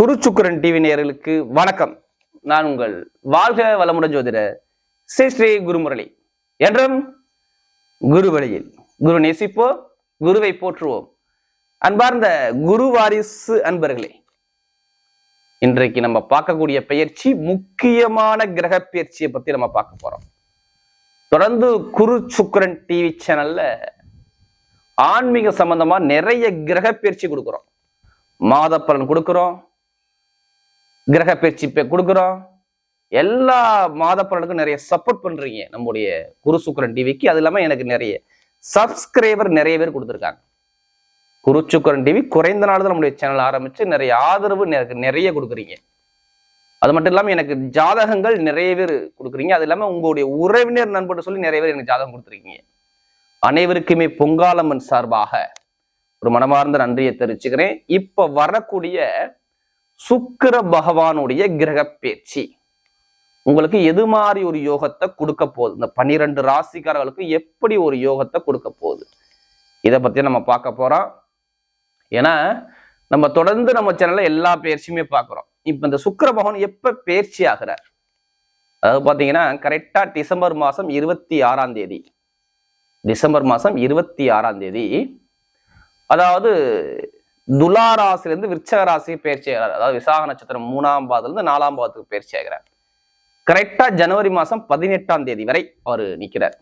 குருச்சுக்குரன் TV நேயர்களுக்கு வணக்கம். நான் உங்கள் வாழ்க வளமுடன் ஜோதிட ஸ்ரீ ஸ்ரீ குருமுரளி. என்றும் குரு வழியில் குரு நேசிப்போ குருவை போற்றுவோம். அன்பார்ந்த குரு வாரிசு அன்பர்களே இன்றைக்கு நம்ம பார்க்கக்கூடிய பயிற்சி முக்கியமான கிரக பயிற்சியை பத்தி நம்ம பார்க்க போறோம். தொடர்ந்து குரு சுக்கரன் டிவி சேனல்ல ஆன்மீக சம்பந்தமா நிறைய கிரக பயிற்சி கொடுக்குறோம். மாத பலன் கொடுக்குறோம். கிரக பயிற்சி கொடுக்குறோம். எல்லா மாத பலனுக்கும் நிறைய சப்போர்ட் பண்றீங்க. நம்முடைய குரு சுக்கரன் டிவிக்கு. அது இல்லாம எனக்கு நிறைய சப்ஸ்கிரைபர் நிறைய பேர் கொடுத்துருக்காங்க. குரு சுக்கரன் டிவி குறைந்த நாள் தான் நம்முடைய சேனல் ஆரம்பிச்சு நிறைய ஆதரவு எனக்கு நிறைய கொடுக்குறீங்க. அது மட்டும் இல்லாமல் எனக்கு ஜாதகங்கள் நிறைய பேர் கொடுக்குறீங்க. அது இல்லாமல் உங்களுடைய உறவினர் நண்பர் சொல்லி நிறைய பேர் எனக்கு ஜாதகம் கொடுத்துருக்கீங்க. அனைவருக்குமே பொங்காலம்மன் சார்பாக ஒரு மனமார்ந்த நன்றியை தெரிவிச்சுக்கிறேன். இப்போ வரக்கூடிய சுக்கிர பகவானுடைய கிரக பேச்சு. உங்களுக்கு எது மாதிரி ஒரு யோகத்தை கொடுக்க போகுது? இந்த பன்னிரெண்டு ராசிக்காரர்களுக்கு எப்படி ஒரு யோகத்தை கொடுக்க போகுது? இதை பத்தி நம்ம பார்க்க போறோம். ஏன்னா நம்ம தொடர்ந்து நம்ம சேனல்ல எல்லா பயிற்சியுமே பார்க்குறோம். இப்போ இந்த சுக்கிர பகவான் எப்ப பயிற்சி ஆகிறார்? அதாவது பார்த்தீங்கன்னா கரெக்டா டிசம்பர் மாதம் இருபத்தி ஆறாம் தேதி. டிசம்பர் மாதம் இருபத்தி ஆறாம் தேதி. அதாவது துலா ராசியிலிருந்து விருச்சக ராசிக்கு பயிற்சி ஆகிறார். அதாவது விசாக நட்சத்திரம் மூணாம் பாதத்துல இருந்து நாலாம் பாதத்துக்கு பயிற்சி ஆகிறார். கரெக்டா ஜனவரி மாசம் பதினெட்டாம் தேதி வரை அவர் நிக்கிறார்.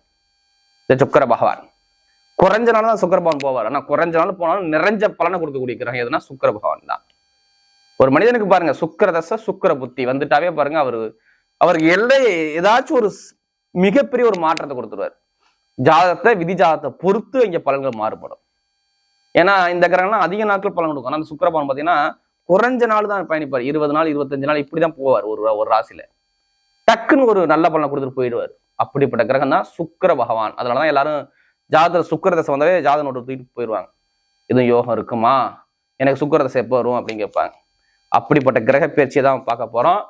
இந்த சுக்கர பகவான். குறைஞ்ச நாள் தான் சுக்கர பகவான் போவார். ஆனா குறைஞ்ச நாள் போனாலும் நிறைஞ்ச பலனை கொடுக்கக்கூடிய கிரகம் எதுனா சுக்கர பகவான் தான். ஒரு மனிதனுக்கு பாருங்க சுக்கர தசை சுக்கர புத்தி வந்துட்டாவே பாருங்க அவரு அவருக்கு எல்லை ஏதாச்சும் ஒரு மிகப்பெரிய ஒரு மாற்றத்தை கொடுத்துருவார். ஜாதகத்தை விதி ஜாதகத்தை பொறுத்து இங்கே பலன்கள் மாறுபடும். ஏன்னா இந்த கிரகம்லாம் அதிக நாட்கள் பலன் கொடுக்கும். ஆனால் அந்த சுக்கிரபவன் பார்த்தீங்கன்னா குறைஞ்ச நாள் தான் பயணிப்பார். இருபது நாள் இருபத்தஞ்சு நாள் இப்படி தான் போவார். ஒரு ஒரு ராசியில. டக்குன்னு ஒரு நல்ல பலனை கொடுத்துட்டு போயிடுவார். அப்படிப்பட்ட கிரகம் தான் சுக்கிர பகவான். அதனால தான் எல்லாரும் ஜாதக சுக்கர தசை வந்தாவே ஜாதக நோட்டு தூக்கிட்டு போயிடுவாங்க. எதுவும் யோகம் இருக்குமா? எனக்கு சுக்கர தசை எப்போ வரும் அப்படின்னு கேட்பாங்க. அப்படிப்பட்ட கிரக பயிற்சியை தான் பார்க்க போகிறோம்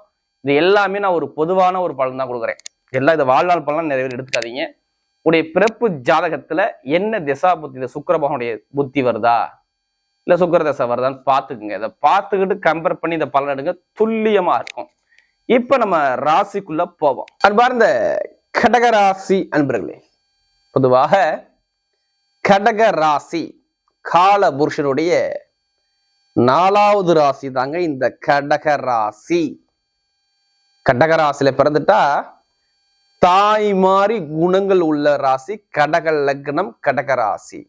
இது எல்லாமே நான் ஒரு பொதுவான ஒரு பலன் தான் கொடுக்குறேன். எல்லாம் இது வாழ்நாள் பலன் நிறைய பேர் எடுத்துக்காதீங்க. உடைய பிறப்பு ஜாதகத்துல என்ன திசா புத்தி? இந்த சுக்கரபகனுடைய புத்தி வருதா? இல்ல சுக்கர தசை வருதான்னு பார்த்துக்குங்க. இதை பார்த்துக்கிட்டு கம்பேர் பண்ணி இந்த பலன் எடுங்க. துல்லியமா இருக்கும். இப்ப நம்ம ராசிக்குள்ள போவோம். அன்பார்ந்த கடகராசி அன்பர்களே பொதுவாக கடக ராசி கால புருஷனுடைய நாலாவது ராசி தாங்க இந்த கடக ராசி. கடகராசியில பிறந்துட்டா தாய் மாறி குணங்கள் உள்ள ராசி கடக லக்னம் கடக ராசி.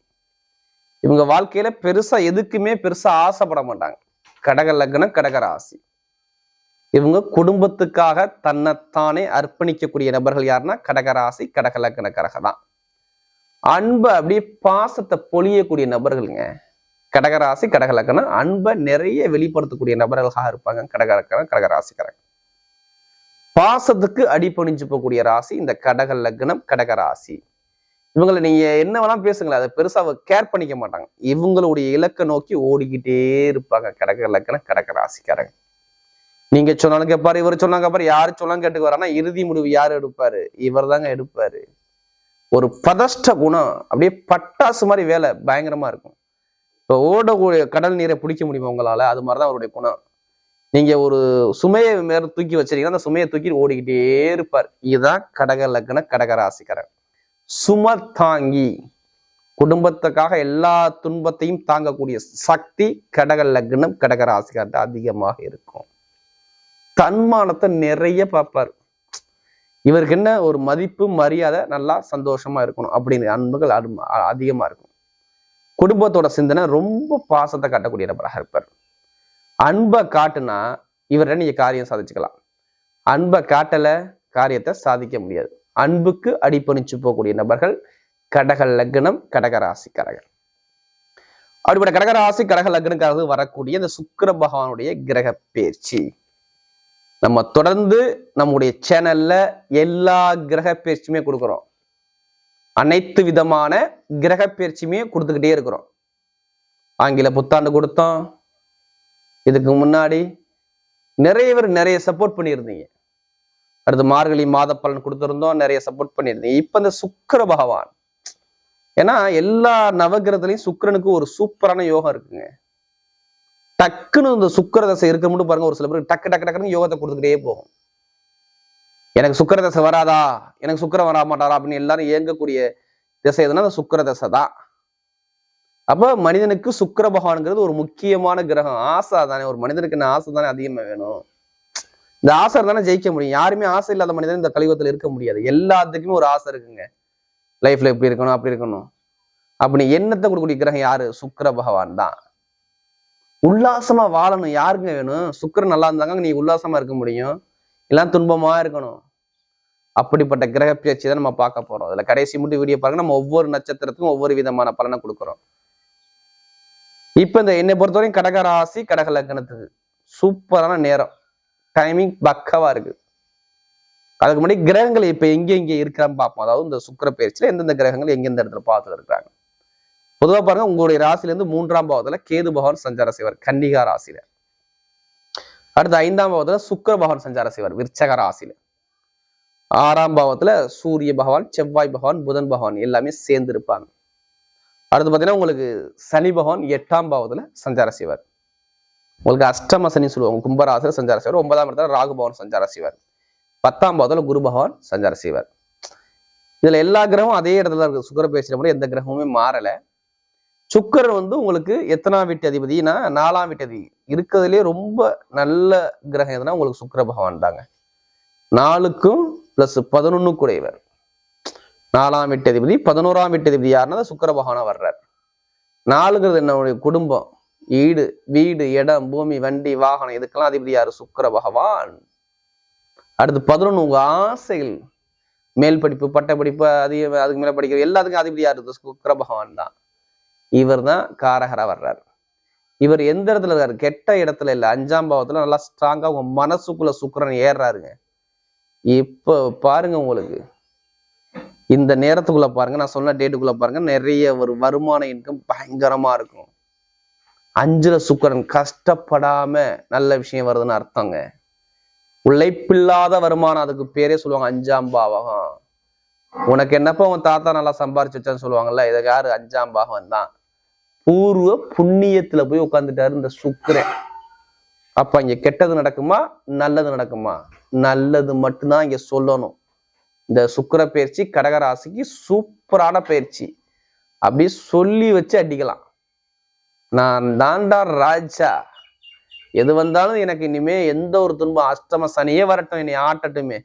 இவங்க வாழ்க்கையில பெருசா எதுக்குமே பெருசா ஆசைப்பட மாட்டாங்க. கடக லக்னம் கடக ராசி. இவங்க குடும்பத்துக்காக தன்னைத்தானே அர்ப்பணிக்கக்கூடிய நபர்கள் யாருன்னா கடகராசி கடக லக்ன கடக தான். அன்பை அப்படியே பாசத்தை பொழியக்கூடிய நபர்களுங்க. கடகராசி கடக லக்னம் அன்பை நிறைய வெளிப்படுத்தக்கூடிய நபர்களாக இருப்பாங்க. கடக லக்னம் கடகராசிக்காரங்க பாசத்துக்கு அடிப்பணிஞ்சு போகக்கூடிய ராசி இந்த கடக லக்னம் கடக ராசி. இவங்களை நீங்க என்ன வேணா பேசுங்களேன். அதை பெருசா கேர் பண்ணிக்க மாட்டாங்க. இவங்களுடைய இலக்கை நோக்கி ஓடிக்கிட்டே இருப்பாங்க. கடக லக்னம் கடக ராசிக்காரங்க. நீங்க சொன்னாலும் கேட்பாரு இவர் சொன்னாங்க பாரு யாரு சொன்னாலும் கேட்டுக்கு ஆனா இறுதி முடிவு யாரு எடுப்பாரு? இவர் தாங்க எடுப்பாரு. ஒரு பதஷ்ட குணம் அப்படியே பட்டாசு மாதிரி வேலை பயங்கரமா இருக்கும். இப்போ ஓடக்கூடிய கடல் நீரை பிடிக்க முடியுமா உங்களால? அது மாதிரிதான் அவருடைய குணம். நீங்கள் ஒரு சுமையை மேல தூக்கி வச்சிருக்கீங்கன்னா அந்த சுமையை தூக்கி ஓடிக்கிட்டே இருப்பார். இதுதான் கடக லக்ன கடகராசிக்கரன் சும தாங்கி குடும்பத்துக்காக எல்லா துன்பத்தையும் தாங்கக்கூடிய சக்தி கடக லக்னம் கடகராசிக்கார்ட்ட அதிகமாக இருக்கும். தன்மானத்தை நிறைய பார்ப்பார். இவருக்கு என்ன ஒரு மதிப்பு மரியாதை நல்லா சந்தோஷமா இருக்கணும் அப்படின்னு அன்புகள் அடு- அதிகமா இருக்கும். குடும்பத்தோட சிந்தனை ரொம்ப பாசத்தை காட்டக்கூடிய நபராக இருப்பார். அன்பை காட்டுனா இவர்கிட்ட நீங்க காரியம் சாதிச்சுக்கலாம். அன்பை காட்டல காரியத்தை சாதிக்க முடியாது. அன்புக்கு அடிப்பணிச்சு போகக்கூடிய நபர்கள் கடக லக்னம் கடக ராசிக்காரர்கள் அப்படிப்பட்ட கடக ராசி கடக லக்னக்காரர்கள் வரக்கூடிய இந்த சுக்கிர பகவானுடைய கிரக பேச்சு நம்ம தொடர்ந்து நம்முடைய சேனல்ல எல்லா கிரக பயிற்சியுமே கொடுக்குறோம். அனைத்து விதமான கிரக பயிற்சியுமே கொடுத்துக்கிட்டே இருக்கிறோம். ஆங்கில புத்தாண்டு கொடுத்தோம். இதுக்கு முன்னாடி நிறைய பேர் நிறைய சப்போர்ட் பண்ணியிருந்தீங்க. அடுத்து மார்கழி மாத பலன் கொடுத்துருந்தோம் நிறைய சப்போர்ட் பண்ணியிருந்தீங்க. இப்போ இந்த சுக்கர பகவான் ஏன்னா எல்லா நவகிரகத்துலையும் சுக்கிரனுக்கு ஒரு சூப்பரான யோகம் இருக்குங்க. டக்குன்னு இந்த சுக்கிர தசை இருக்க மட்டும் பாருங்க ஒரு சில பேருக்கு டக்கு டக்கு டக்குன்னு யோகத்தை கொடுத்துக்கிட்டே போகும். எனக்கு சுக்கர தசை வராதா? எனக்கு சுக்கரம் வர மாட்டாரா அப்படின்னு எல்லாரும் இயங்கக்கூடிய திசை எதுனா அந்த சுக்கர தசை தான். அப்ப மனிதனுக்கு சுக்கிர பகவான்ங்கிறது ஒரு முக்கியமான கிரகம். ஆசை தானே ஒரு மனிதனுக்கு என்ன ஆசை தானே அதிகமா வேணும்? இந்த ஆசை தானே ஜெயிக்க முடியும். யாருமே ஆசை இல்லாத மனிதன் இந்த கலியுகத்துல இருக்க முடியாது. எல்லாத்துக்குமே ஒரு ஆசை இருக்குங்க. லைஃப்ல இப்படி இருக்கணும் அப்படி இருக்கணும். அப்படி எண்ணத்தை கொடுக்கக்கூடிய கிரகம் யாரு? சுக்கிர பகவான் தான். உல்லாசமா வாழணும். யாருங்க வேணும்? சுக்கரன் நல்லா இருந்தாங்க நீ உல்லாசமா இருக்க முடியும். எல்லாம் துன்பமா இருக்கணும். அப்படிப்பட்ட கிரக பேச்சு தான் நம்ம பார்க்க போறோம். அதுல கடைசி மட்டும் வீடியோ பாருங்க. நம்ம ஒவ்வொரு நட்சத்திரத்துக்கும் ஒவ்வொரு விதமான பலனை கொடுக்குறோம். இப்போ இந்த என்னை பொறுத்தவரையும் கடக ராசி கடக லக்னத்துக்கு. சூப்பரான நேரம். டைமிங் பக்கவா இருக்கு. அதுக்கு முன்னாடி கிரகங்கள் இப்போ எங்கே எங்கே இருக்கிறான்னு பார்ப்போம். அதாவது இந்த சுக்கர பயிற்சியில் எந்தெந்த கிரகங்கள் எங்கெந்த இடத்துல பார்த்துட்டு இருக்காங்க பொதுவாக பாருங்க உங்களுடைய ராசிலேருந்து மூன்றாம் பாவத்தில் கேது பகவான் சஞ்சார செய்வார் கன்னிகா ராசியில. அடுத்து ஐந்தாம் பாவத்தில் சுக்கர பகவான் சஞ்சார செய்வார் விருச்சக ராசியில. ஆறாம் பாவத்தில் சூரிய பகவான் செவ்வாய் பகவான் புதன் பகவான் எல்லாமே சேர்ந்து இருப்பாங்க. அடுத்து பார்த்தீங்கன்னா உங்களுக்கு சனி பகவான் எட்டாம் பாவத்தில் சஞ்சார செய்வார். உங்களுக்கு அஷ்டம சனி சொல்லுவாங்க கும்பராசர் சஞ்சார செய்வார். ஒன்பதாம் இடத்துல ராகு பகவான் சஞ்சார செய்வார். பத்தாம் பாவத்தில் குரு பகவான் சஞ்சார செய்வார். இதில் எல்லா கிரகமும் அதே இடத்துல தான் இருக்கு. சுக்கர பேசுற எந்த கிரகமுமே மாறலை. சுக்கரர் வந்து உங்களுக்கு எத்தனாம் வீட்டு அதிபதினா நாலாம் வீட்டு அதிபதி. இருக்கிறதுலே ரொம்ப நல்ல கிரகம் எதுனா உங்களுக்கு சுக்கிர பகவான் தாங்க. நாலுக்கும் ப்ளஸ் பதினொன்னுக்குடையவர் நாலாம் வீட்டு அதிபதி பதினோராம் வீட்டு அதிபதி யாருன்னா அந்த பகவானா வர்றார். நாலுங்கிறது என்னுடைய குடும்பம் ஈடு வீடு இடம் பூமி வண்டி வாகனம் இதுக்கெல்லாம் அதிபதி யாரு? சுக்கிர பகவான். அடுத்து பதினொன்று உங்க ஆசைகள். மேல் படிப்பு பட்ட படிப்பு அதிக அதுக்கு மேல படிக்கிற எல்லாத்துக்கும் அதிபதி யாரு? சுக்கிர பகவான் தான். இவர் தான் காரகரா வர்றாரு. இவர் எந்த இடத்துல இருக்காரு? கெட்ட இடத்துல இல்ல. அஞ்சாம் பாவத்துல நல்லா ஸ்ட்ராங்கா உங்க மனசுக்குள்ள சுக்கரன் ஏறுறாருங்க. இப்போ பாருங்க உங்களுக்கு. இந்த நேரத்துக்குள்ள பாருங்க நான் சொன்ன டேட்டுக்குள்ள பாருங்க நிறைய ஒரு வருமான இன்கம் பயங்கரமா இருக்கும். அஞ்சுல சுக்கிரன் கஷ்டப்படாம நல்ல விஷயம் வருதுன்னு அர்த்தங்க. உழைப்பில்லாத வருமானம் அதுக்கு பேரே சொல்லுவாங்க அஞ்சாம் பாவகம். உனக்கு என்னப்பா உன் தாத்தா நல்லா சம்பாரிச்சு வச்சான்னு சொல்லுவாங்கல்ல இதை யாரு? அஞ்சாம் பாகம் தான். பூர்வ புண்ணியத்துல போய் உட்காந்துட்டாரு இந்த சுக்கரன். அப்ப இங்க கெட்டது நடக்குமா? நல்லது நடக்குமா? நல்லது மட்டும்தான் இங்க சொல்லணும். இந்த சுக்கிர பயிற்சி கடகராசிக்கு சூப்பரான பயிற்சி. அப்படி சொல்லி வச்சு அடிக்கலாம். நான் தாண்டா ராஜா. எது வந்தாலும் எனக்கு இனிமே எந்த ஒரு துன்பம் அஷ்டம சனியே வரட்டும் என்னை ஆட்டட்டுமே.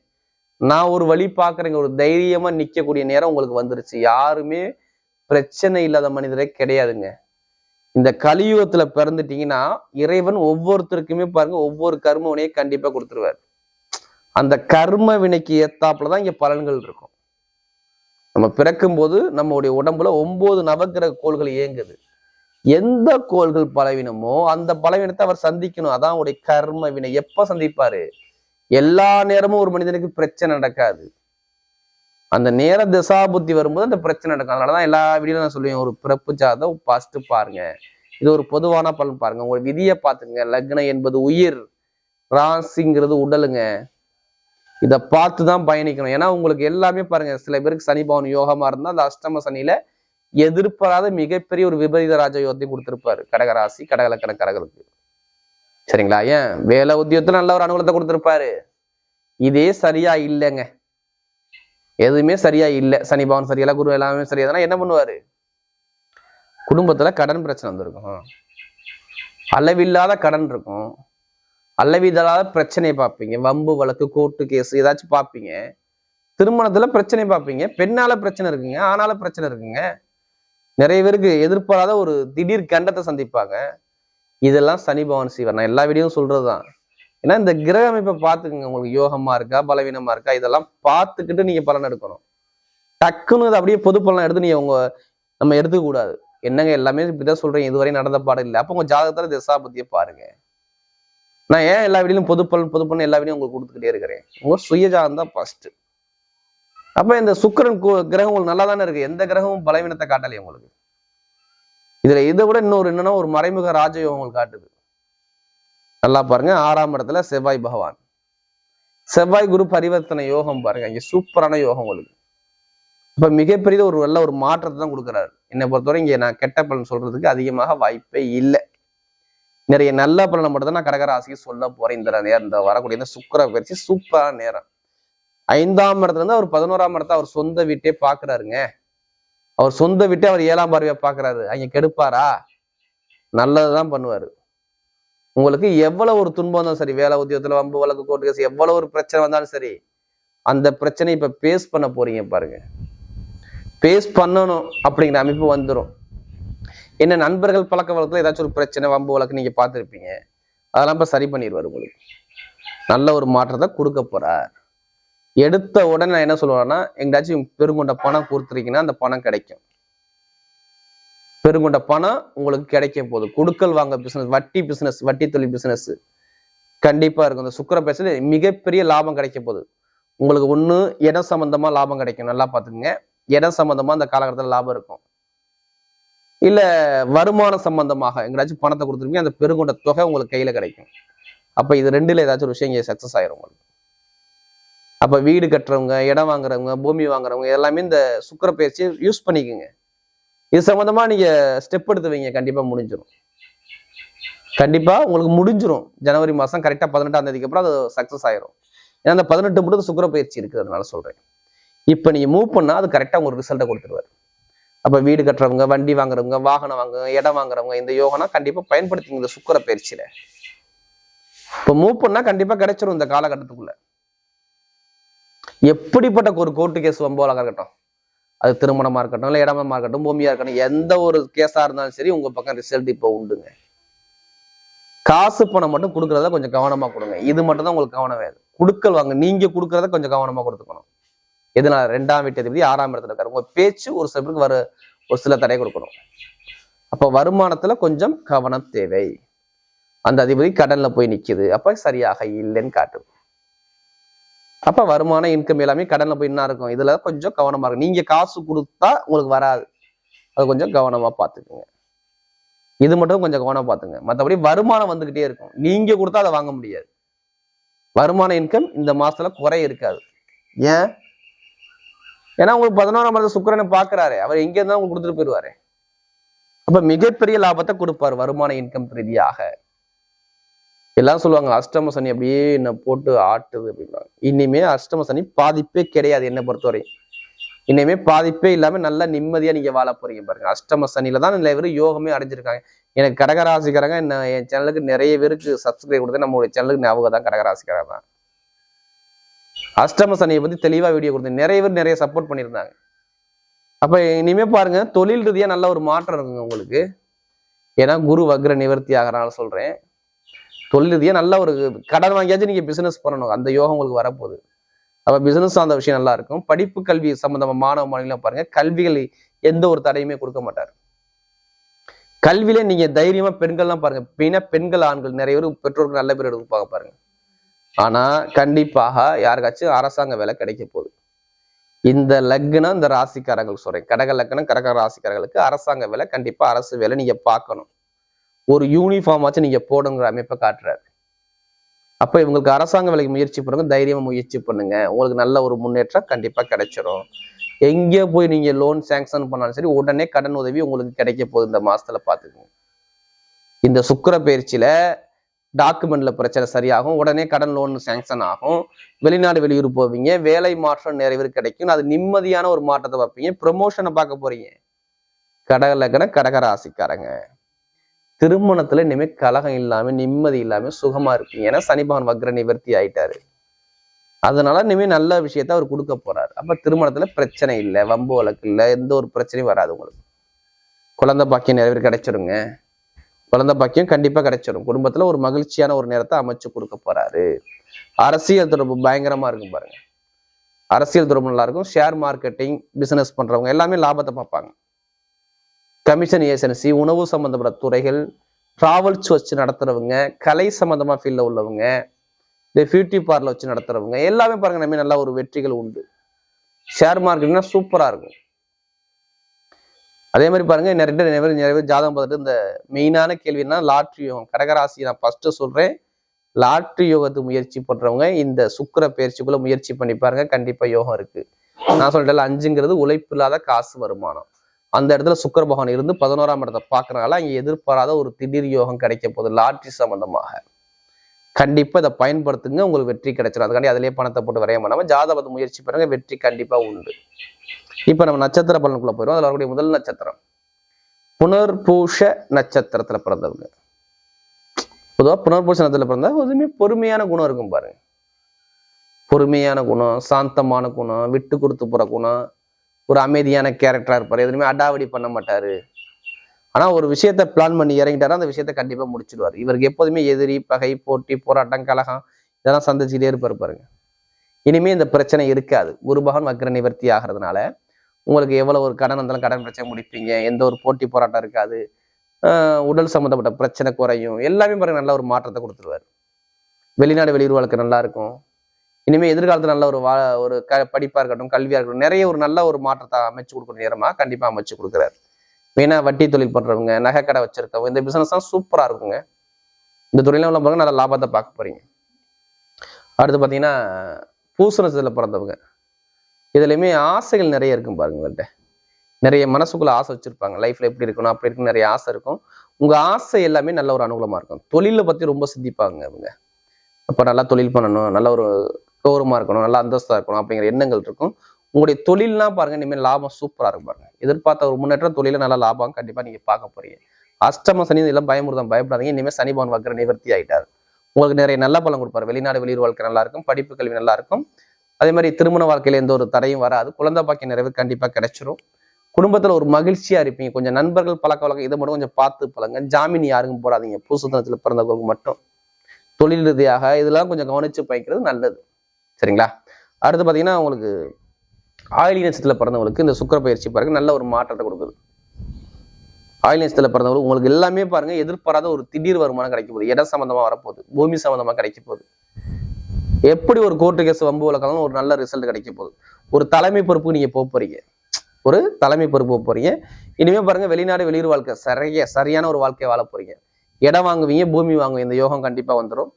நான் ஒரு வழி பார்க்குறேங்க ஒரு தைரியமாக நிற்கக்கூடிய நேரம் உங்களுக்கு வந்துருச்சு. யாருமே பிரச்சனை இல்லாத மனிதரே கிடையாதுங்க. இந்த கலியுகத்தில் பிறந்துட்டீங்கன்னா இறைவன் ஒவ்வொருத்தருக்குமே பாருங்க ஒவ்வொரு கர்மவனையும் கண்டிப்பாக கொடுத்துருவார். அந்த கர்ம வினைக்கு ஏத்தாப்புல தான் இங்க பலன்கள் இருக்கும். நம்ம பிறக்கும் போது நம்மளுடைய உடம்புல ஒன்பது நவக்கிரக கோள்கள் இயங்குது. எந்த கோள்கள் பலவீனமோ அந்த பலவீனத்தை அவர் சந்திக்கணும். அதான் அவருடைய கர்ம வினை. எப்ப சந்திப்பாரு? எல்லா நேரமும் ஒரு மனிதனுக்கு பிரச்சனை நடக்காது. அந்த நேர திசாபுத்தி வரும்போது அந்த பிரச்சனை நடக்கும். அதனாலதான் எல்லா வீடியோ நான் சொல்லுவேன். ஒரு பிறப்பு ஜாதம் ஃபர்ஸ்ட் பாருங்க. இது ஒரு பொதுவான பலன் பாருங்க. உங்க விதியை பாத்துங்க லக்னம் என்பது உயிர். ராசிங்கிறது உடலுங்க. இதை பார்த்து தான் பயணிக்கணும். ஏன்னா உங்களுக்கு எல்லாமே பாருங்க சில பேருக்கு சனி பவன் யோகமா இருந்தால் அந்த அஷ்டம சனியில எதிர்பாராத மிகப்பெரிய ஒரு விபரீத ராஜ யோகத்தையும் கொடுத்திருப்பாரு. கடகராசி கடகலக்கண கடகளுக்கு சரிங்களா? ஏன்? வேலை உத்தியோகத்தில் நல்ல ஒரு அனுகூலத்தை கொடுத்திருப்பாரு. இதே சரியா இல்லைங்க. எதுவுமே சரியா இல்லை. சனி பவன் சரியில்லை குரு எல்லாமே சரியா என்ன பண்ணுவாரு? குடும்பத்துல கடன் பிரச்சனை வந்திருக்கும். அளவில்லாத கடன் இருக்கும். அளவில்லாத பிரச்சனையை பார்ப்பீங்க. வம்பு வழக்கு கோர்ட்டு கேஸ் ஏதாச்சும் பார்ப்பீங்க. திருமணத்துல பிரச்சனை பார்ப்பீங்க. பெண்ணால பிரச்சனை இருக்குங்க ஆனால பிரச்சனை இருக்குங்க. நிறைய பேருக்கு எதிர்பாராத ஒரு திடீர் கண்டத்தை சந்திப்பாங்க. இதெல்லாம் சனி பவன் சிவன் நான் எல்லா வீடியோவும் சொல்றதுதான். ஏன்னா இந்த கிரக அமைப்பை பார்த்துக்குங்க. உங்களுக்கு யோகமா இருக்கா பலவீனமா இருக்கா இதெல்லாம் பார்த்துக்கிட்டு நீங்க பலன் எடுக்கணும். டக்குன்னு அதை அப்படியே பொது பலன் எடுத்து நீங்க உங்க நம்ம எடுத்துக்கூடாது என்னங்க எல்லாமே இப்படிதான் சொல்றீங்க. இதுவரை நடந்த பாடம் இல்லை. அப்போ உங்க ஜாதகத்துல திசாபத்தியை பாருங்க. நான் ஏன் எல்லா வீடியும் பொதுப்பலன் பொதுப்பலன் எல்லா வீடியும் உங்களுக்கு கொடுத்துக்கிட்டே இருக்கிறேன். உங்க சுயஜாகம் தான் ஃபர்ஸ்ட் அப்ப இந்த சுக்கிரன் கு- கிரகம் உங்களுக்கு நல்லா தானே இருக்கு? எந்த கிரகமும் பலவீனத்தை காட்டலையே உங்களுக்கு? இதுல இதை விட இன்னொரு என்னன்னா ஒரு மறைமுக ராஜயோகம் உங்களுக்கு காட்டுது. நல்லா பாருங்க. ஆறாம் இடத்துல செவ்வாய் பகவான். செவ்வாய் குரு பரிவர்த்தனை யோகம் பாருங்க. இங்க சூப்பரான யோகம் உங்களுக்கு. இப்ப மிகப்பெரிய ஒரு நல்ல ஒரு மாற்றத்தை தான் கொடுக்குறாரு. என்னை பொறுத்தவரை இங்க நான் கெட்ட பலன் சொல்றதுக்கு அதிகமாக வாய்ப்பே இல்லை. நிறைய நல்ல பலனை மட்டும் தான் நான் கடகராசிக்கு சொல்ல போறேன். இந்த நேரம் இந்த வரக்கூடிய இந்த சுக்கர பயிற்சி சூப்பரான நேரம். ஐந்தாம் இடத்துல இருந்து அவர் பதினோராம் இடத்த அவர் சொந்த வீட்டே பாக்குறாருங்க. அவர் சொந்த வீட்டே அவர் ஏழாம் பார்வையா பாக்குறாரு. அங்க கெடுப்பாரா? நல்லதுதான் பண்ணுவாரு. உங்களுக்கு எவ்வளவு ஒரு துன்பம் வந்தாலும் சரி வேலை உத்தியோகத்துல வம்பு வழக்கு கோர்ட்டு கேஸ் எவ்வளவு ஒரு பிரச்சனை வந்தாலும் சரி அந்த பிரச்சனை இப்ப பேஸ் பண்ண போறீங்க பாருங்க. பேஸ் பண்ணணும் அப்படிங்கிற அமைப்பு வந்துடும் என்ன நண்பர்கள் பழக்க வழக்கில் ஏதாச்சும் ஒரு பிரச்சனை வம்பு வழக்கு நீங்கள் பார்த்துருப்பீங்க. அதெல்லாம் இப்போ சரி பண்ணிடுவார் உங்களுக்கு. நல்ல ஒரு மாற்றத்தை கொடுக்க போகிறார் எடுத்த உடனே நான் என்ன சொல்லுவேன்னா எங்கேயாச்சும் பெருங்கொண்ட பணம் கொடுத்துருக்கீங்கன்னா அந்த பணம் கிடைக்கும். பெருங்கொண்ட பணம் உங்களுக்கு கிடைக்க போகுது. கொடுக்கல் வாங்க பிஸ்னஸ் வட்டி பிஸ்னஸ் வட்டி தொழில் பிஸ்னஸ் கண்டிப்பாக இருக்கும். இந்த சுக்கர பேசல மிகப்பெரிய லாபம் கிடைக்க போகுது. உங்களுக்கு ஒன்று இடம் சம்மந்தமாக லாபம் கிடைக்கும். நல்லா பார்த்துக்கோங்க. இடம் சம்மந்தமாக அந்த காலகட்டத்தில் லாபம் இருக்கும். இல்லை வருமான சம்பந்தமாக எங்கேயாச்சும் பணத்தை கொடுத்துருப்பீங்க அந்த பெருங்கொண்ட தொகை உங்களுக்கு கையில் கிடைக்கும். அப்போ இது ரெண்டில் ஏதாச்சும் ஒரு விஷயம் இங்கே சக்ஸஸ் ஆயிரும் உங்களுக்கு. அப்போ வீடு கட்டுறவங்க இடம் வாங்குறவங்க பூமி வாங்குறவங்க எல்லாமே இந்த சுக்கர பயிற்சியை யூஸ் பண்ணிக்கோங்க. இது சம்மந்தமாக நீங்கள் ஸ்டெப் எடுத்து வைங்க கண்டிப்பாக முடிஞ்சிடும் கண்டிப்பாக உங்களுக்கு முடிஞ்சிடும் ஜனவரி மாதம் கரெக்டாக பதினெட்டாம் தேதிக்கு அப்புறம் அது சக்ஸஸ் ஆயிரும். ஏன்னா அந்த பதினெட்டு மட்டும் சுக்கர பயிற்சி இருக்குது அதனால சொல்கிறேன் இப்போ நீங்கள் மூவ் பண்ணால் அது கரெக்டாக உங்களுக்கு ரிசல்ட்டை கொடுத்துருவாரு. அப்போ வீடு கட்டுறவங்க வண்டி வாங்குறவங்க வாகனம் வாங்குறவங்க இடம் வாங்குறவங்க இந்த யோகனா கண்டிப்பாக பயன்படுத்திங்க இந்த சுக்கர பயிற்சியில். இப்போ மூவ் கண்டிப்பாக கண்டிப்பா கிடைச்சிரும் இந்த காலகட்டத்துக்குள்ள. எப்படிப்பட்ட ஒரு கோர்ட்டு கேஸ் வம்போலாக இருக்கட்டும். அது திருமணமாக இருக்கட்டும் இல்லை இடமா இருக்கட்டும் பூமியாக இருக்கட்டும் எந்த ஒரு கேஸாக இருந்தாலும் சரி உங்கள் பக்கம் ரிசல்ட் இப்போ உண்டுங்க. காசு பணம் மட்டும் கொடுக்குறத கொஞ்சம் கவனமாக கொடுங்க. இது மட்டும் தான் உங்களுக்கு கவனம் வேணும் கொடுக்கல் வாங்க நீங்கள் கொடுக்குறத கொஞ்சம் கவனமாக கொடுத்துக்கணும். எதனால? ரெண்டாம் வீட்டு அதிபதி ஆறாம் இடத்துல இருக்காரு. உங்க பேச்சு ஒரு சில பேருக்கு வர ஒரு சில தடை கொடுக்கணும். அப்ப வருமானத்துல கொஞ்சம் கவனம் தேவை. அந்த அதிபதி கடன்ல போய் நிக்குது. அப்ப சரியாக இல்லைன்னு காட்டும் அப்ப வருமான இன்கம் எல்லாமே கடன்ல போய் என்ன இருக்கும்? இதுல கொஞ்சம் கவனமா இருக்கும் நீங்க காசு கொடுத்தா உங்களுக்கு வராது. அது கொஞ்சம் கவனமா பாத்துக்குங்க இது மட்டும் கொஞ்சம் கவனமா பாத்துங்க மத்தபடி வருமானம் வந்துகிட்டே இருக்கும். நீங்க கொடுத்தா அதை வாங்க முடியாது. வருமான இன்கம் இந்த மாசத்துல குறை இருக்காது. ஏன்? ஏன்னா உங்களுக்கு பதினோராம் மாதம் சுக்கரனை பாக்குறாரு அவர் எங்க இருந்தா உங்களுக்கு கொடுத்துட்டு போயிருவாரு. அப்ப மிகப்பெரிய லாபத்தை கொடுப்பாரு வருமான இன்கம் ரீதியாக. எல்லாம் சொல்லுவாங்க அஷ்டம சனி அப்படியே என்ன போட்டு ஆட்டுது அப்படின்னா இனிமே அஷ்டம சனி பாதிப்பே கிடையாது என்னை பொறுத்தவரை. இனிமே பாதிப்பே இல்லாம நல்லா நிம்மதியா நீங்க வாழ போறீங்க பாருங்க. அஷ்டம சனியில தான் நிறைய பேர் யோகமே அடைஞ்சிருக்காங்க. எனக்கு கடகராசிக்காரங்க என்ன என் சேனலுக்கு நிறைய பேருக்கு சப்ஸ்கிரைப் கொடுத்து நம்மளுடைய சேனலுக்கு ஞாபகம் தான் கடகராசிக்காரங்க தான். அஷ்டம சனியை பத்தி தெளிவா வீடியோ கொடுத்தேன். நிறைய பேர் நிறைய சப்போர்ட் பண்ணியிருந்தாங்க. அப்ப இனிமே பாருங்க தொழில் ரீதியா நல்ல ஒரு மாற்றம் இருக்குங்க உங்களுக்கு. ஏன்னா குரு வக்ர நிவர்த்தி ஆகிறனால சொல்றேன். தொழில் ரீதியா நல்ல ஒரு கடன் வாங்கியாச்சும் நீங்க பிசினஸ் பண்ணணும். அந்த யோகம் உங்களுக்கு வரப்போகுது. அப்ப பிசினஸ் சார்ந்த விஷயம் நல்லா இருக்கும். படிப்பு கல்வி சம்பந்தமா மாணவ மாநிலம் பாருங்க. கல்விகள் எந்த ஒரு தடையுமே கொடுக்க மாட்டார். கல்வியில நீங்க தைரியமா பெண்கள்லாம் பாருங்க. மெயினா பெண்கள் ஆண்கள் நிறைய பேர் பெற்றோர்கள் நல்ல பேர் எடுப்பாங்க பாருங்க. ஆனா கண்டிப்பாக யாருக்காச்சும் அரசாங்க வேலை கிடைக்க போகுது. இந்த லக்னம் இந்த ராசிக்காரங்களுக்கு சொல்றேன். கடக லக்னம் கடக ராசிக்காரங்களுக்கு அரசாங்க வேலை கண்டிப்பா அரசு வேலை நீங்க பார்க்கணும். ஒரு யூனிஃபார்ம் ஆச்சு நீங்க போடுங்கிற அமைப்பை காட்டுறாரு. அப்ப இவங்களுக்கு அரசாங்க வேலைக்கு முயற்சி பண்ணுங்க தைரியமா முயற்சி பண்ணுங்க. உங்களுக்கு நல்ல ஒரு முன்னேற்றம் கண்டிப்பா கிடைச்சிரும். எங்கே போய் நீங்க லோன் சேங்ஷன் பண்ணாலும் சரி உடனே கடன் உதவி உங்களுக்கு கிடைக்க போகுது இந்த மாசத்துல பாத்துக்கோங்க இந்த சுக்கிர பயிற்சியில டாக்குமெண்ட்ல பிரச்சனை சரியாகும். உடனே கடன் லோன் சேங்ஷன் ஆகும். வெளிநாடு வெளியூர் போவீங்க. வேலை மாற்றம் நிறைவு கிடைக்கும். அது நிம்மதியான ஒரு மாற்றத்தை பார்ப்பீங்க. ப்ரொமோஷனை பார்க்க போறீங்க. கடக கடகராசிக்காரங்க திருமணத்துல இனிமே கலகம் இல்லாம நிம்மதி இல்லாம சுகமா இருப்பீங்க. ஏன்னா சனி பகவான் வக்ர நிவர்த்தி ஆயிட்டாரு. அதனால இனிமே நல்ல விஷயத்த அவர் கொடுக்க போறாரு. அப்ப திருமணத்துல பிரச்சனை இல்லை. வம்பு வழக்கு இல்லை. எந்த ஒரு பிரச்சனையும் வராது உங்களுக்கு. குழந்தை பாக்கியம் நிறைய கிடைச்சிருங்க. குழந்தை பாக்கியம் கண்டிப்பாக கிடைச்சிடும் குடும்பத்தில் ஒரு மகிழ்ச்சியான ஒரு நேரத்தை அமைச்சு கொடுக்க போறாரு. அரசியல் தொடர்பு பயங்கரமா இருக்கும் பாருங்க. அரசியல் தொடர்பு நல்லா இருக்கும். ஷேர் மார்க்கெட்டிங் பிசினஸ் பண்றவங்க எல்லாமே லாபத்தை பார்ப்பாங்க. கமிஷன் ஏஜென்சி உணவு சம்பந்தப்பட்ட துறைகள் டிராவல்ஸ் வச்சு நடத்துறவங்க கலை சம்பந்தமா ஃபீல்டில் உள்ளவங்க இந்த பியூட்டி பார்லர் வச்சு நடத்துறவங்க எல்லாமே பாருங்க நம்ம நல்ல ஒரு வெற்றிகள் உண்டு. ஷேர் மார்க்கெட்னா சூப்பராக இருக்கும். அதே மாதிரி பாருங்க நிறைய பேர் நிறைய பேர் நிறைய பேர் ஜாதகம் பார்த்துட்டு இந்த மெயினான கேள்வினா லாட்ரி யோகம். கடகராசி நான் ஃபர்ஸ்ட் சொல்றேன். லாட்ரி யோகத்துக்கு முயற்சி பண்றவங்க இந்த சுக்கர பயிற்சிக்குள்ளே முயற்சி பண்ணி பாருங்க கண்டிப்பா யோகம் இருக்கு. நான் சொல்லிட்டேன் அஞ்சுங்கிறது உழைப்பு இல்லாத காசு வருமானம். அந்த இடத்துல சுக்கர பகவான் இருந்து பதினோராம் இடத்தை பார்க்கறனால அங்கே எதிர்பாராத ஒரு திடீர் யோகம் கிடைக்க போகுது லாட்ரி சம்பந்தமாக. கண்டிப்பா இதை பயன்படுத்துங்க உங்களுக்கு வெற்றி கிடைச்சிடும் அதுக்காண்டி அதிலே பணத்தை போட்டு வரைய பண்ணாமல் ஜாதகத்தை முயற்சி பண்ணுங்க வெற்றி கண்டிப்பா உண்டு. இப்ப நம்ம நட்சத்திர பலனுக்குள்ள போயிடும் அதில் வரக்கூடிய முதல் நட்சத்திரம். புனர்பூஷ நட்சத்திரத்துல பிறந்தவங்க. பொதுவா புனர்பூஷ நட்சத்திரத்தில் பிறந்தா எதுவுமே பொறுமையான குணம் இருக்கும் பாருங்க. பொறுமையான குணம் சாந்தமான குணம் விட்டு கொடுத்து போற குணம் ஒரு அமைதியான கேரக்டரா இருப்பார். எதுவுமே அடாவடி பண்ண மாட்டாரு. ஆனா ஒரு விஷயத்த பிளான் பண்ணி இறங்கிட்டாரா அந்த விஷயத்த கண்டிப்பா முடிச்சிடுவார் இவருக்கு எப்போதுமே எதிரி பகை போட்டி போராட்டம் கலகம் இதெல்லாம் சந்திச்சுட்டே இருப்பார் பாருங்க. இனிமே இந்த பிரச்சனை இருக்காது. ஒரு பகன் வக்ர நிவர்த்தி ஆகிறதுனால உங்களுக்கு எவ்வளோ ஒரு கடன் இருந்தாலும் கடன் பிரச்சனை முடிப்பீங்க. எந்த ஒரு போட்டி போராட்டம் இருக்காது. உடல் சம்மந்தப்பட்ட பிரச்சனை குறையும். எல்லாமே பாருங்க நல்ல ஒரு மாற்றத்தை கொடுத்துருவாரு. வெளிநாடு வெளியூர் வாழ்க்கை நல்லா இருக்கும். இனிமேல் எதிர்காலத்தில் நல்ல ஒரு வா ஒரு க படிப்பாக இருக்கட்டும் கல்வியாக இருக்கட்டும் நிறைய ஒரு நல்ல ஒரு மாற்றத்தை அமைச்சு கொடுக்குற நேரமாக கண்டிப்பாக அமைச்சு கொடுக்குறாரு. மெயினாக வட்டி தொழில் பண்ணுறவங்க நகை கடை வச்சுருக்கவங்க இந்த பிஸ்னஸ் தான் சூப்பராக இருக்குங்க. இந்த தொழிலாம் உள்ள பாருங்க நல்ல லாபத்தை பார்க்க போறீங்க. அடுத்து பார்த்தீங்கன்னா பூசணத்தில் பிறந்தவங்க. இதுலையுமே ஆசைகள் நிறைய இருக்கும் பாருங்க உங்கள்கிட்ட நிறைய மனசுக்குள்ள ஆசை வச்சிருப்பாங்க. லைஃப்ல எப்படி இருக்கணும் அப்படி இருக்கணும் நிறைய ஆசை இருக்கும். உங்க ஆசை எல்லாமே நல்ல ஒரு அனுகூலமா இருக்கும். தொழிலை பத்தி ரொம்ப சிந்திப்பாங்க அவங்க. அப்போ நல்லா தொழில் பண்ணணும் நல்ல ஒரு கௌரவமா இருக்கணும் நல்லா அந்தஸ்தா இருக்கணும் அப்படிங்கிற எண்ணங்கள் இருக்கும். உங்களுடைய தொழில்னா பாருங்க இனிமேல் லாபம் சூப்பரா இருக்கும் பாருங்க. எதிர்பார்த்த ஒரு முன்னேற்றம் தொழில நல்ல லாபம் கண்டிப்பா நீங்க பார்க்க போறீங்க. அஷ்டம சனி இதெல்லாம் பயமுறுதான் பயப்படாதீங்க. இனிமேல் சனி பவன் வக்கர நிவர்த்தி ஆயிட்டாரு. உங்களுக்கு நிறைய நல்ல பலம் கொடுப்பாரு. வெளிநாடு வெளியூர் வாழ்க்கை நல்லா இருக்கும். படிப்பு கல்வி நல்லா இருக்கும். அதே மாதிரி திருமண வாழ்க்கையில எந்த ஒரு தடையும் வராது. குழந்தை பாக்கிய நிறைவு கண்டிப்பா கிடைச்சிரும். குடும்பத்துல ஒரு மகிழ்ச்சியா இருப்பீங்க. கொஞ்சம் நண்பர்கள் பழக்க வழக்கம் இதை மட்டும் கொஞ்சம் பார்த்து பழங்க ஜாமீன் யாருக்கும் போடாதீங்க. பூசத்தனத்துல பிறந்தவங்களுக்கு மட்டும். தொழில் ரீதியாக இதெல்லாம் கொஞ்சம் கவனிச்சு பயக்கிறது நல்லது. சரிங்களா? அடுத்து பாத்தீங்கன்னா உங்களுக்கு ஆயிலி நட்சத்திரத்துல பிறந்தவங்களுக்கு இந்த சுக்கிர பயிற்சி பாருங்க. நல்ல ஒரு மாற்றத்தை கொடுக்குது. ஆயில் நட்சத்திரத்துல பிறந்தவங்களுக்கு உங்களுக்கு எல்லாமே பாருங்க எதிர்பாராத ஒரு திடீர் வருமானம் கிடைக்க போகுது. இடம் சம்பந்தமா வரப்போகுது. பூமி சம்பந்தமா கிடைக்க போகுது. எப்படி ஒரு கோர்ட்டு கேஸ் வம்பு வழக்காலும் ஒரு நல்ல ரிசல்ட் கிடைக்க போகுது. ஒரு தலைமை பொறுப்பு நீங்க போக போறீங்க. ஒரு தலைமை பொறுப்பு போக போறீங்க. இனிமே பாருங்க வெளிநாடு வெளியூர் வாழ்க்கை சரியா சரியான ஒரு வாழ்க்கையை வாழ போறீங்க. இடம் வாங்குவீங்க பூமி வாங்குவீங்க இந்த யோகம் கண்டிப்பா வந்துடும்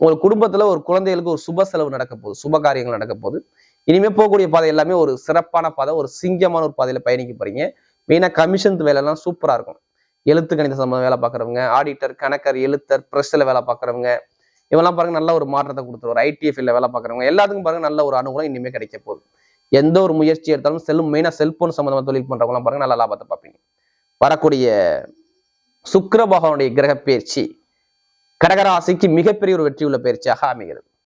உங்கள் குடும்பத்துல ஒரு குழந்தைகளுக்கு ஒரு சுப செலவு நடக்க போகுது சுப காரியங்கள் நடக்க போகுது. இனிமே போகக்கூடிய பாதை எல்லாமே ஒரு சிறப்பான பாதை ஒரு சிங்கமான ஒரு பாதையில பயணிக்க போறீங்க. மெயினா கமிஷன் வேலைலாம் சூப்பராக இருக்கும். எழுத்து கணித சம்பந்தம் வேலை பார்க்குறவங்க ஆடிட்டர் கணக்கர் எழுத்தர் ப்ரெஸ்ல வேலை பார்க்குறவங்க இவெல்லாம் பாருங்க நல்ல ஒரு மாற்றத்தை கொடுத்துருவார். ஃபீல்டில் வேலை பார்க்குறவங்க எல்லாத்துக்கும் பாருங்க நல்ல ஒரு அனுகூலம் இனிமே கிடைக்க போகுது. எந்த ஒரு முயற்சி எடுத்தாலும் செல் மெயினா செல்போன் சம்மந்தமாக தொழில் பண்றவங்களாம் பாருங்க நல்ல லாபத்தை பார்ப்பீங்க. வரக்கூடிய சுக்கர பகவானுடைய கிரக பயிற்சி கடகராசிக்கு மிகப்பெரிய ஒரு வெற்றியுள்ள பயிற்சியாக அமைகிறது.